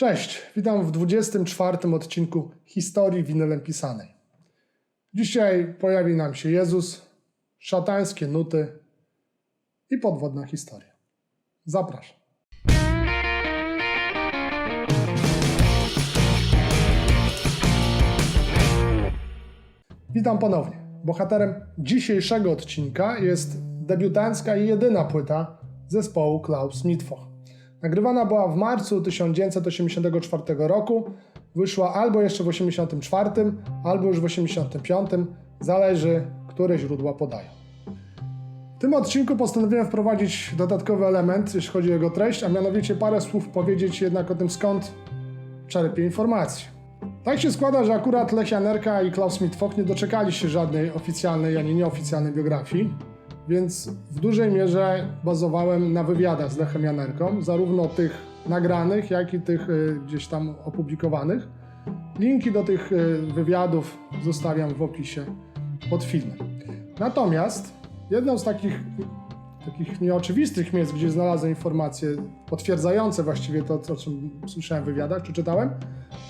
Cześć, witam w 24 odcinku Historii winylem pisanej. Dzisiaj pojawi nam się Jezus, szatańskie nuty i podwodna historia. Zapraszam. Witam ponownie. Bohaterem dzisiejszego odcinka jest debiutancka i jedyna płyta zespołu Klaus Mitwoch. Nagrywana była w marcu 1984 roku. Wyszła albo jeszcze w 84, albo już w 85, zależy, które źródła podają. W tym odcinku postanowiłem wprowadzić dodatkowy element, jeśli chodzi o jego treść, a mianowicie parę słów powiedzieć jednak o tym, skąd czerpię informacje. Tak się składa, że akurat Lech Janerka i Klaus Mitwoch nie doczekali się żadnej oficjalnej ani nieoficjalnej biografii, więc w dużej mierze bazowałem na wywiadach z Lechem Janerką, zarówno tych nagranych, jak i tych y, gdzieś tam opublikowanych. Linki do tych y, wywiadów zostawiam w opisie pod filmem. Natomiast jedną z takich, takich nieoczywistych miejsc, gdzie znalazłem informacje potwierdzające właściwie to, o czym słyszałem w wywiadach, czy czytałem,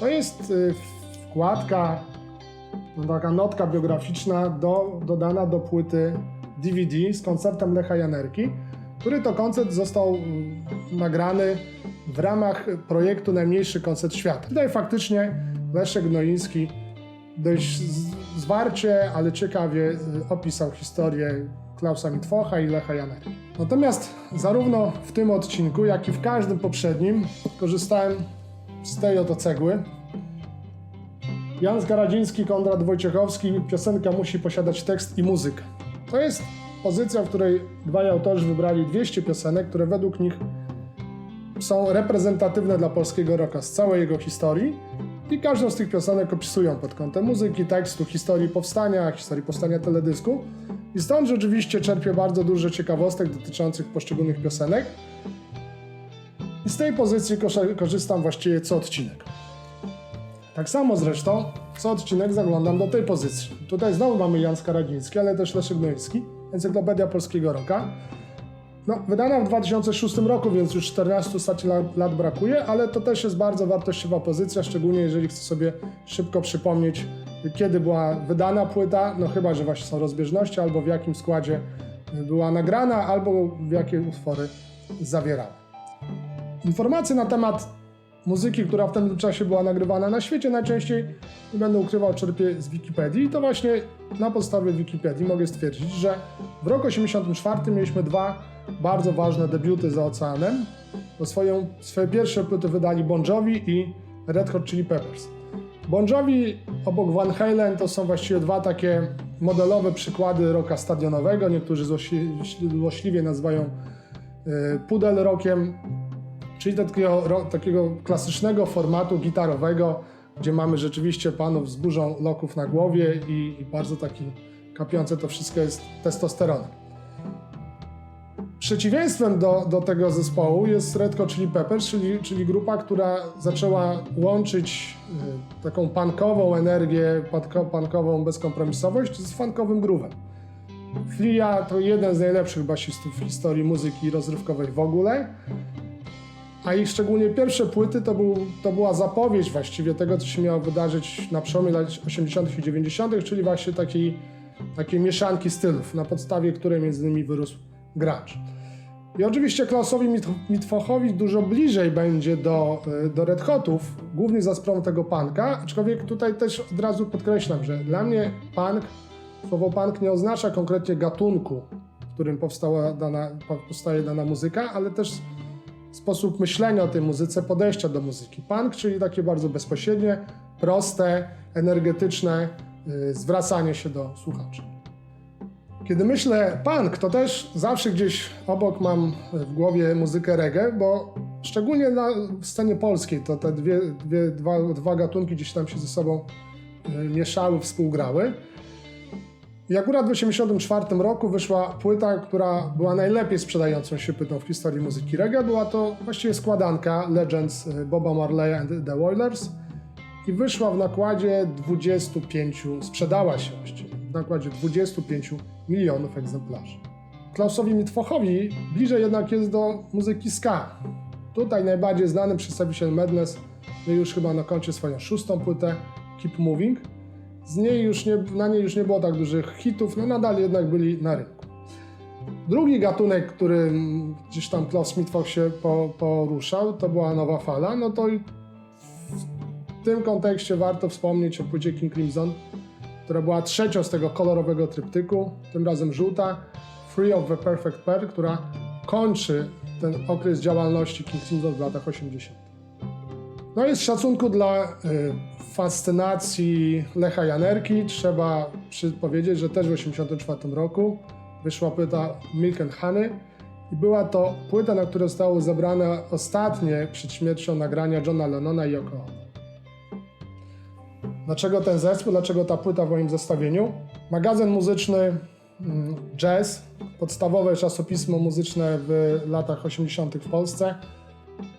to jest y, wkładka, no taka notka biograficzna do, dodana do płyty DVD z koncertem Lecha Janerki, który to koncert został mm, nagrany w ramach projektu Najmniejszy Koncert Świata. Tutaj faktycznie Leszek Gnoiński dość zwarcie, ale ciekawie y, opisał historię Klausa Mitwocha i Lecha Janerki. Natomiast zarówno w tym odcinku, jak i w każdym poprzednim korzystałem z tej oto cegły. Jan Skaradziński, Konrad Wojciechowski, piosenka musi posiadać tekst i muzykę. To jest pozycja, w której dwaj autorzy wybrali 200 piosenek, które według nich są reprezentatywne dla polskiego rocka z całej jego historii i każdą z tych piosenek opisują pod kątem muzyki, tekstu, historii powstania, historii powstania teledysku. I stąd rzeczywiście czerpię bardzo dużo ciekawostek dotyczących poszczególnych piosenek. I z tej pozycji korzystam właściwie co odcinek. Tak samo zresztą co odcinek zaglądam do tej pozycji. Tutaj znowu mamy Jan Skaradziński, ale też Leszek Gnoński, Encyklopedia Polskiego Roka. No, wydana w 2006 roku, więc już 14 stać lat, lat brakuje, ale to też jest bardzo wartościowa pozycja, szczególnie jeżeli chcę sobie szybko przypomnieć, kiedy była wydana płyta, no chyba, że właśnie są rozbieżności, albo w jakim składzie była nagrana, albo w jakie utwory zawierała. Informacje na temat muzyki, która w tym czasie była nagrywana na świecie, najczęściej, nie będę ukrywał, czerpię z Wikipedii. I to właśnie na podstawie Wikipedii mogę stwierdzić, że w roku 1984 mieliśmy dwa bardzo ważne debiuty za oceanem. Bo swoją, swoje pierwsze płyty wydali Bon Jovi i Red Hot Chili Peppers. Bon Jovi obok Van Halen to są właściwie dwa takie modelowe przykłady rocka stadionowego. Niektórzy złośli- złośliwie nazywają y, pudel rockiem, czyli takiego, ro- takiego klasycznego formatu gitarowego, gdzie mamy rzeczywiście panów z burzą loków na głowie i, i bardzo taki kapiące to wszystko jest testosteronem. Przeciwieństwem do, do tego zespołu jest Red Chili Peppers, czyli, czyli grupa, która zaczęła łączyć y, taką punkową energię, panko- punkową bezkompromisowość z funkowym groove'em. Flia to jeden z najlepszych basistów w historii muzyki rozrywkowej w ogóle. A ich szczególnie pierwsze płyty to, był, to była zapowiedź właściwie tego, co się miało wydarzyć na przełomie lat 80. i 90., czyli właśnie takiej, takiej mieszanki stylów, na podstawie której między innymi wyrósł grunge. I oczywiście Klausowi Mit- Mitwochowi dużo bliżej będzie do, y, do Red Hotów, głównie za sprawą tego punka, aczkolwiek tutaj też od razu podkreślam, że dla mnie punk, słowo punk nie oznacza konkretnie gatunku, w którym powstała dana, powstaje dana muzyka, ale też sposób myślenia o tej muzyce, podejścia do muzyki. Punk, czyli takie bardzo bezpośrednie, proste, energetyczne y, zwracanie się do słuchaczy. Kiedy myślę punk, to też zawsze gdzieś obok mam w głowie muzykę reggae, bo szczególnie na scenie polskiej to te dwie, dwie, dwa, dwa gatunki gdzieś tam się ze sobą y, mieszały, współgrały. I akurat w 1984 roku wyszła płyta, która była najlepiej sprzedającą się płytą w historii muzyki reggae. Była to właściwie składanka Legends y, Boba Marleya and the Wailers i wyszła w nakładzie 25, sprzedała się właściwie w nakładzie 25 milionów egzemplarzy. Klausowi Mitwochowi bliżej jednak jest do muzyki ska. Tutaj najbardziej znany przedstawiciel Madness miał już chyba na koncie swoją szóstą płytę Keep Moving. Z niej już nie, na niej już nie było tak dużych hitów, no nadal jednak byli na rynku. Drugi gatunek, który gdzieś tam Klaus Smithoff się po, poruszał, to była nowa fala. No to w tym kontekście warto wspomnieć o płycie King Crimson, która była trzecią z tego kolorowego tryptyku, tym razem żółta, Free of the Perfect Pair, która kończy ten okres działalności King Crimson w latach 80. No i z szacunku dla y, fascynacji Lecha Janerki trzeba powiedzieć, że też w 1984 roku wyszła płyta Milk and Honey i była to płyta, na której zostało zebrane ostatnie przed śmiercią nagrania Johna Lennona i Yoko. Dlaczego ten zespół, dlaczego ta płyta w moim zestawieniu? Magazyn muzyczny mm, Jazz, podstawowe czasopismo muzyczne w latach 80. w Polsce,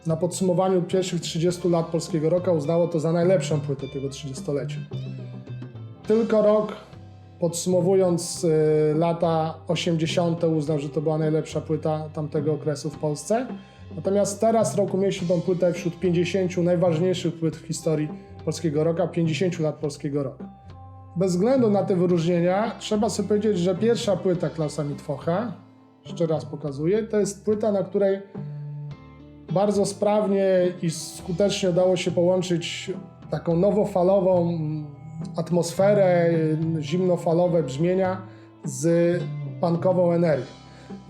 na podsumowaniu pierwszych 30 lat polskiego roku uznało to za najlepszą płytę tego 30-lecia. Tylko rok, podsumowując y, lata 80., uznał, że to była najlepsza płyta tamtego okresu w Polsce. Natomiast teraz rok umieścił tą płytę wśród 50 najważniejszych płyt w historii polskiego roka, 50 lat polskiego roku. Bez względu na te wyróżnienia, trzeba sobie powiedzieć, że pierwsza płyta Klausa Mitwocha, jeszcze raz pokazuję, to jest płyta, na której bardzo sprawnie i skutecznie udało się połączyć taką nowofalową mm, atmosferę, y, zimnofalowe brzmienia z punkową energią.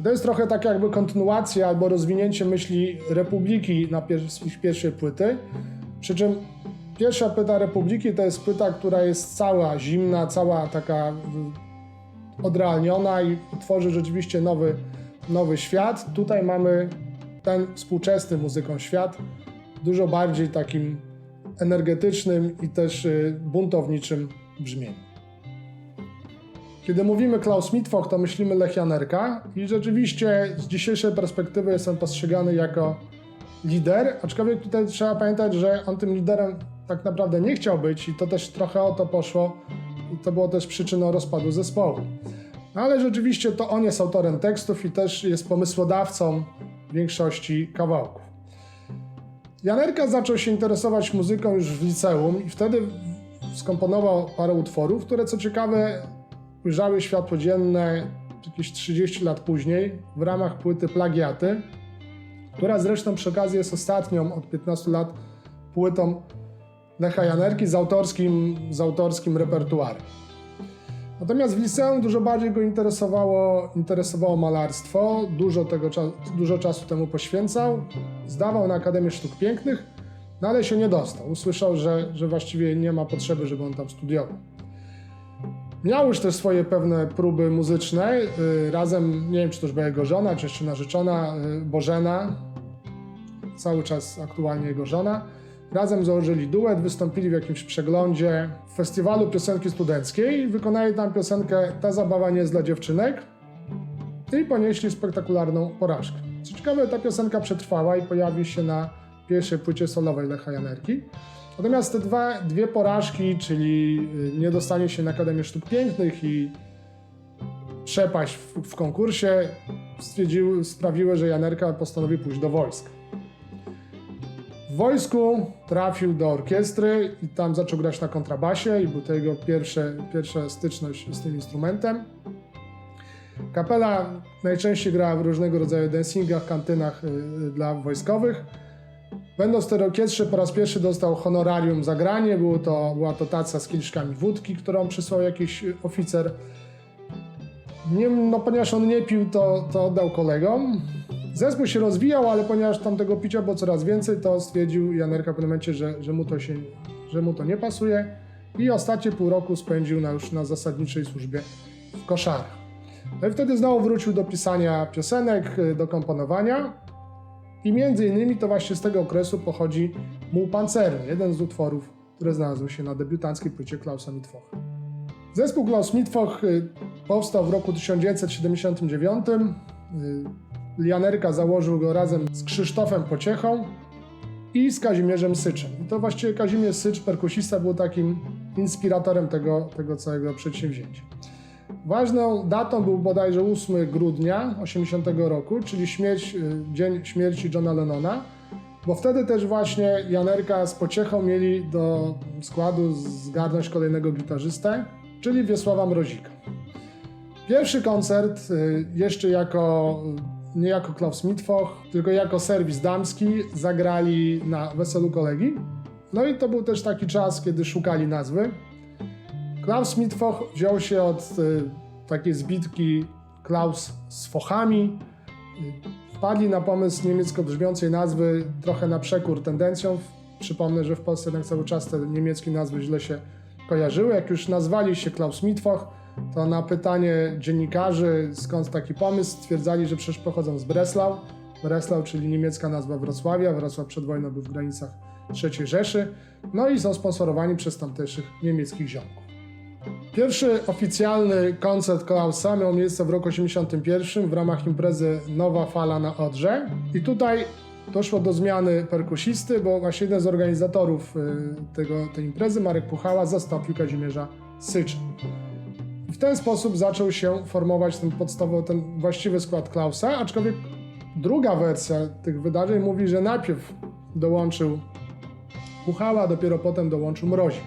To jest trochę tak jakby kontynuacja albo rozwinięcie myśli Republiki na pier- pierwszej płyty. Przy czym pierwsza płyta Republiki to jest płyta, która jest cała zimna, cała taka y, odrealniona i tworzy rzeczywiście nowy, nowy świat. Tutaj mamy ten współczesny muzyką świat, dużo bardziej takim energetycznym i też y, buntowniczym brzmieniu. Kiedy mówimy Klaus Mitwoch, to myślimy Lech Janerka i rzeczywiście z dzisiejszej perspektywy jest on postrzegany jako lider, aczkolwiek tutaj trzeba pamiętać, że on tym liderem tak naprawdę nie chciał być i to też trochę o to poszło i to było też przyczyną rozpadu zespołu. Ale rzeczywiście to on jest autorem tekstów i też jest pomysłodawcą większości kawałków. Janerka zaczął się interesować muzyką już w liceum i wtedy skomponował parę utworów, które co ciekawe ujrzały światło dzienne jakieś 30 lat później w ramach płyty Plagiaty, która zresztą przy okazji jest ostatnią od 15 lat płytą Lecha Janerki z autorskim, z autorskim repertuarem. Natomiast w liceum dużo bardziej go interesowało, interesowało malarstwo, dużo, tego, dużo czasu temu poświęcał, zdawał na Akademię Sztuk Pięknych, no ale się nie dostał. Usłyszał, że, że właściwie nie ma potrzeby, żeby on tam studiował. Miał już też swoje pewne próby muzyczne, y, razem, nie wiem czy to już była jego żona, czy jeszcze narzeczona, y, Bożena, cały czas aktualnie jego żona. Razem założyli duet, wystąpili w jakimś przeglądzie w festiwalu piosenki studenckiej, wykonali tam piosenkę Ta zabawa nie jest dla dziewczynek i ponieśli spektakularną porażkę. Co ciekawe, ta piosenka przetrwała i pojawi się na pierwszej płycie solowej Lecha Janerki. Natomiast te dwa, dwie porażki, czyli y, niedostanie się na Akademię Sztuk Pięknych i przepaść w, w konkursie, sprawiły, że Janerka postanowił pójść do wojska. W wojsku trafił do orkiestry i tam zaczął grać na kontrabasie i był to jego pierwsze, pierwsza styczność z tym instrumentem. Kapela najczęściej grała w różnego rodzaju dancingach, kantynach y, dla wojskowych. Będąc w tej orkiestrze po raz pierwszy dostał honorarium za granie. Było to, była to taca z kieliszkami wódki, którą przysłał jakiś y, oficer. Nie, no, ponieważ on nie pił, to, to oddał kolegom. Zespół się rozwijał, ale ponieważ tam tego picia było coraz więcej, to stwierdził Janerka w pewnym momencie, że, że, mu to się, że mu to nie pasuje i ostatnie pół roku spędził na, już na zasadniczej służbie w koszarach. No i wtedy znowu wrócił do pisania piosenek, y, do komponowania i między innymi to właśnie z tego okresu pochodzi Muł Pancerny, jeden z utworów, które znalazły się na debiutanckiej płycie Klausa Mitwocha. Zespół Klaus Mitwoch y, powstał w roku 1979. Janerka założył go razem z Krzysztofem Pociechą i z Kazimierzem Syczem. I to właściwie Kazimierz Sycz, perkusista, był takim inspiratorem tego, tego całego przedsięwzięcia. Ważną datą był bodajże 8 grudnia 80 roku, czyli śmierć, y, dzień śmierci Johna Lennona. bo wtedy też właśnie Janerka z pociechą mieli do składu zgarnąć kolejnego gitarzystę, czyli Wiesława Mrozika. Pierwszy koncert y, jeszcze jako, nie jako Klaus Mitwoch, tylko jako serwis damski zagrali na weselu kolegi. No i to był też taki czas, kiedy szukali nazwy. Klaus Mitwoch wziął się od y, takiej zbitki Klaus z fochami. Y, Wpadli na pomysł niemiecko brzmiącej nazwy trochę na przekór tendencjom. Przypomnę, że w Polsce jednak cały czas te niemieckie nazwy źle się kojarzyły. Jak już nazwali się Klaus Mitwoch, to na pytanie dziennikarzy skąd taki pomysł stwierdzali, że przecież pochodzą z Breslau. Breslau, czyli niemiecka nazwa Wrocławia. Wrocław przed wojną był w granicach III Rzeszy. No i są sponsorowani przez tamtejszych niemieckich ziomków. Pierwszy oficjalny koncert Klausa miał miejsce w roku 81 w ramach imprezy Nowa Fala na Odrze. I tutaj doszło do zmiany perkusisty, bo właśnie jeden z organizatorów y, tego, tej imprezy, Marek Puchała, zastąpił Kazimierza Sycza. W ten sposób zaczął się formować ten podstawowy, ten właściwy skład Klausa, aczkolwiek druga wersja tych wydarzeń mówi, że najpierw dołączył Puchała, dopiero potem dołączył Mrozik.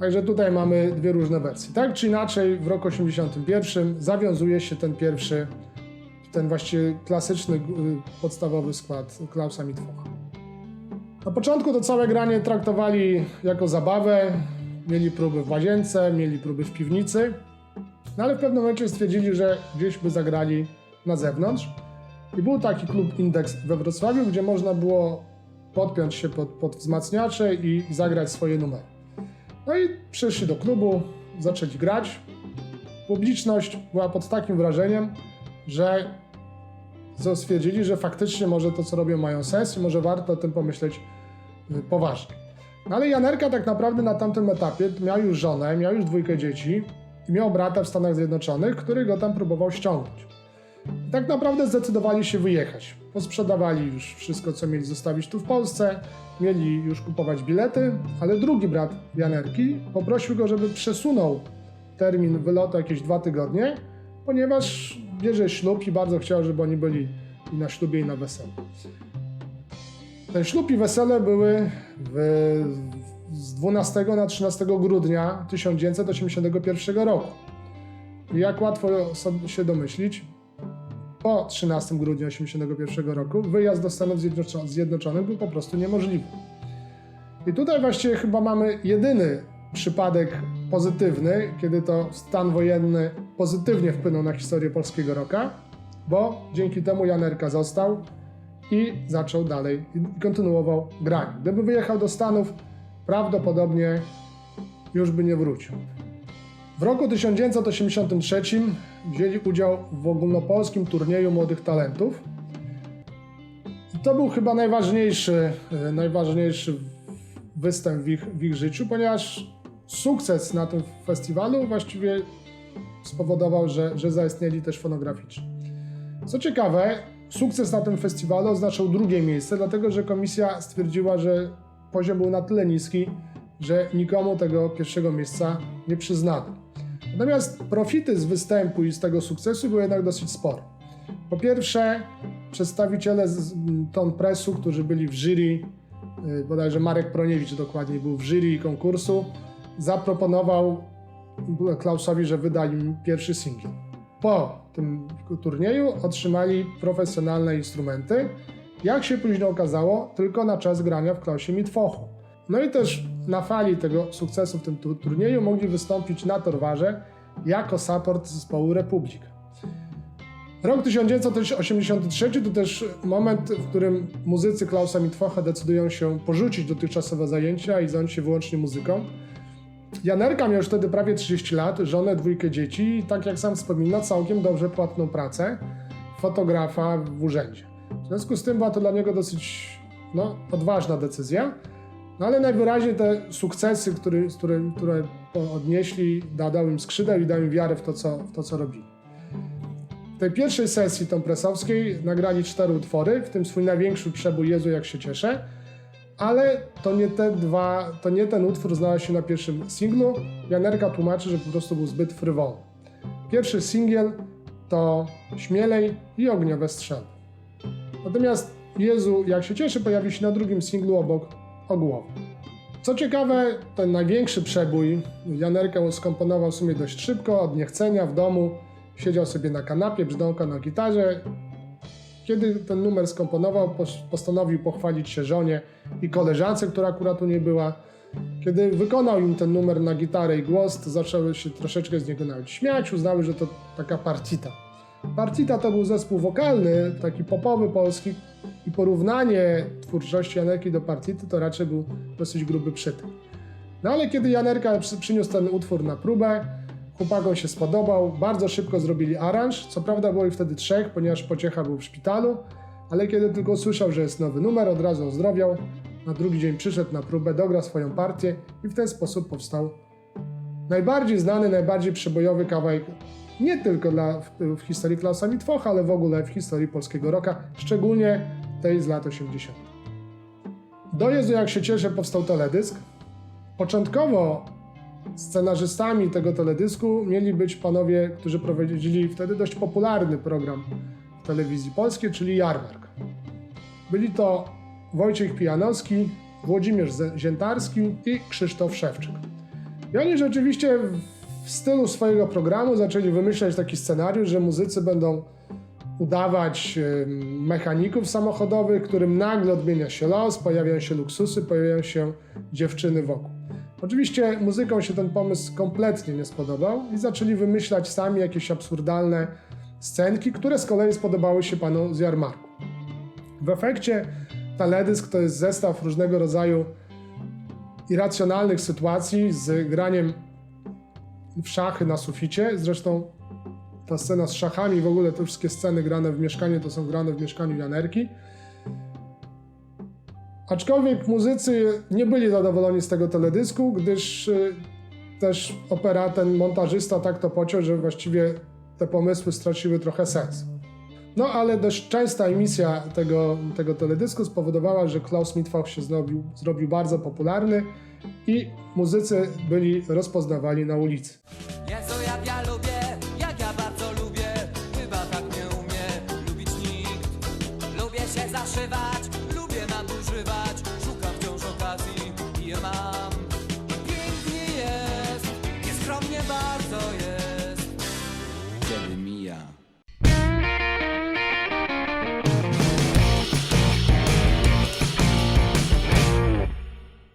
Także tutaj mamy dwie różne wersje. Tak czy inaczej, w roku 81 zawiązuje się ten pierwszy, ten właściwie klasyczny, y, podstawowy skład Klausa Mitwocha. Na początku to całe granie traktowali jako zabawę. Mieli próby w łazience, mieli próby w piwnicy, no ale w pewnym momencie stwierdzili, że gdzieś by zagrali na zewnątrz. I był taki klub Indeks we Wrocławiu, gdzie można było podpiąć się pod, pod wzmacniacze i zagrać swoje numery. No i przyszli do klubu, zaczęli grać. Publiczność była pod takim wrażeniem, że stwierdzili, że faktycznie może to, co robią, mają sens i może warto o tym pomyśleć y, poważnie. No ale Janerka tak naprawdę na tamtym etapie miał już żonę, miał już dwójkę dzieci i miał brata w Stanach Zjednoczonych, który go tam próbował ściągnąć. I tak naprawdę zdecydowali się wyjechać. Posprzedawali już wszystko, co mieli zostawić tu w Polsce, mieli już kupować bilety, ale drugi brat Janerki poprosił go, żeby przesunął termin wylotu jakieś dwa tygodnie, ponieważ bierze ślub i bardzo chciał, żeby oni byli i na ślubie, i na weselu. Ten ślub i wesele były w, z 12 na 13 grudnia 1981 roku. Jak łatwo się domyślić, po 13 grudnia 1981 roku wyjazd do Stanów Zjednoczo- Zjednoczonych był po prostu niemożliwy. I tutaj właściwie chyba mamy jedyny przypadek pozytywny, kiedy to stan wojenny pozytywnie wpłynął na historię polskiego roka, bo dzięki temu Janerka został i zaczął dalej, kontynuował granie. Gdyby wyjechał do Stanów, prawdopodobnie już by nie wrócił. W roku 1983 wzięli udział w ogólnopolskim turnieju młodych talentów. I to był chyba najważniejszy, e, najważniejszy występ w ich, w ich życiu, ponieważ sukces na tym festiwalu właściwie spowodował, że, że zaistnieli też fonograficznie. Co ciekawe, sukces na tym festiwalu oznaczał drugie miejsce, dlatego że komisja stwierdziła, że poziom był na tyle niski, że nikomu tego pierwszego miejsca nie przyznano. Natomiast profity z występu i z tego sukcesu były jednak dosyć spore. Po pierwsze, przedstawiciele z Ton Pressu, którzy byli w jury, y, bodajże Marek Proniewicz dokładniej był w jury konkursu, zaproponował Klausowi, że wyda im pierwszy singiel. Po tym turnieju otrzymali profesjonalne instrumenty, jak się później okazało, tylko na czas grania w Klausie Mitwochu. No i też na fali tego sukcesu w tym tu- turnieju mogli wystąpić na Torwarze jako support zespołu Republik. Rok 1983 to też moment, w którym muzycy Klausa Mitwocha decydują się porzucić dotychczasowe zajęcia i zająć się wyłącznie muzyką. Janerka miał już wtedy prawie 30 lat, żonę, dwójkę dzieci i tak jak sam wspomina, całkiem dobrze płatną pracę fotografa w urzędzie. W związku z tym była to dla niego dosyć no, odważna decyzja, no ale najwyraźniej te sukcesy, który, które po- odnieśli, da- im skrzydeł i dał im wiarę w to, co, w to, co robili. W tej pierwszej sesji tą presowskiej nagrali cztery utwory, w tym swój największy przebój Jezu jak się cieszę, ale to nie te dwa, to nie ten utwór znalazł się na pierwszym singlu. Janerka tłumaczy, że po prostu był zbyt frywolny. Pierwszy singiel to Śmielej i Ogniowe Strzelby. Natomiast Jezu, jak się cieszy, pojawi się na drugim singlu obok o głowie. Co ciekawe, ten największy przebój Janerkę skomponował w sumie dość szybko, od niechcenia w domu. Siedział sobie na kanapie, brzdąkał na gitarze. Kiedy ten numer skomponował, pos- postanowił pochwalić się żonie i koleżance, która akurat tu nie była. Kiedy wykonał im ten numer na gitarę i głos, to zaczęły się troszeczkę z niego nawet śmiać, uznały, że to taka partita. Partita to był zespół wokalny, taki popowy polski i porównanie twórczości Janerki do Partity to raczej był dosyć gruby przytyk. No ale kiedy Janerka przy, przyniósł ten utwór na próbę, chłopakom się spodobał, bardzo szybko zrobili aranż, co prawda było ich wtedy trzech, ponieważ Pociecha był w szpitalu, ale kiedy tylko usłyszał, że jest nowy numer, od razu ozdrowiał, na drugi dzień przyszedł na próbę, dograł swoją partię i w ten sposób powstał najbardziej znany, najbardziej przebojowy kawałek nie tylko dla, w, w historii Klausa Mitwocha, ale w ogóle w historii polskiego rocka, szczególnie tej z lat 80. Do Jezu jak się cieszę powstał teledysk. Początkowo scenarzystami tego teledysku mieli być panowie, którzy prowadzili wtedy dość popularny program w telewizji polskiej, czyli Jarmark. Byli to Wojciech Pijanowski, Włodzimierz Ziętarski i Krzysztof Szewczyk. I oni rzeczywiście w- stylu swojego programu zaczęli wymyślać taki scenariusz, że muzycy będą udawać mechaników samochodowych, którym nagle odmienia się los, pojawiają się luksusy, pojawiają się dziewczyny wokół. Oczywiście muzykom się ten pomysł kompletnie nie spodobał i zaczęli wymyślać sami jakieś absurdalne scenki, które z kolei spodobały się panu z Jarmarku. W efekcie teledysk to jest zestaw różnego rodzaju irracjonalnych sytuacji z graniem w szachy na suficie. Zresztą ta scena z szachami, w ogóle te wszystkie sceny grane w mieszkaniu, to są grane w mieszkaniu Janerki. Aczkolwiek muzycy nie byli zadowoleni z tego teledysku, gdyż y, też opera, ten montażysta tak to pociął, że właściwie te pomysły straciły trochę sens. No ale dość częsta emisja tego, tego teledysku spowodowała, że Klaus Mitwoch się zrobił, zrobił bardzo popularny i muzycy byli rozpoznawani na ulicy.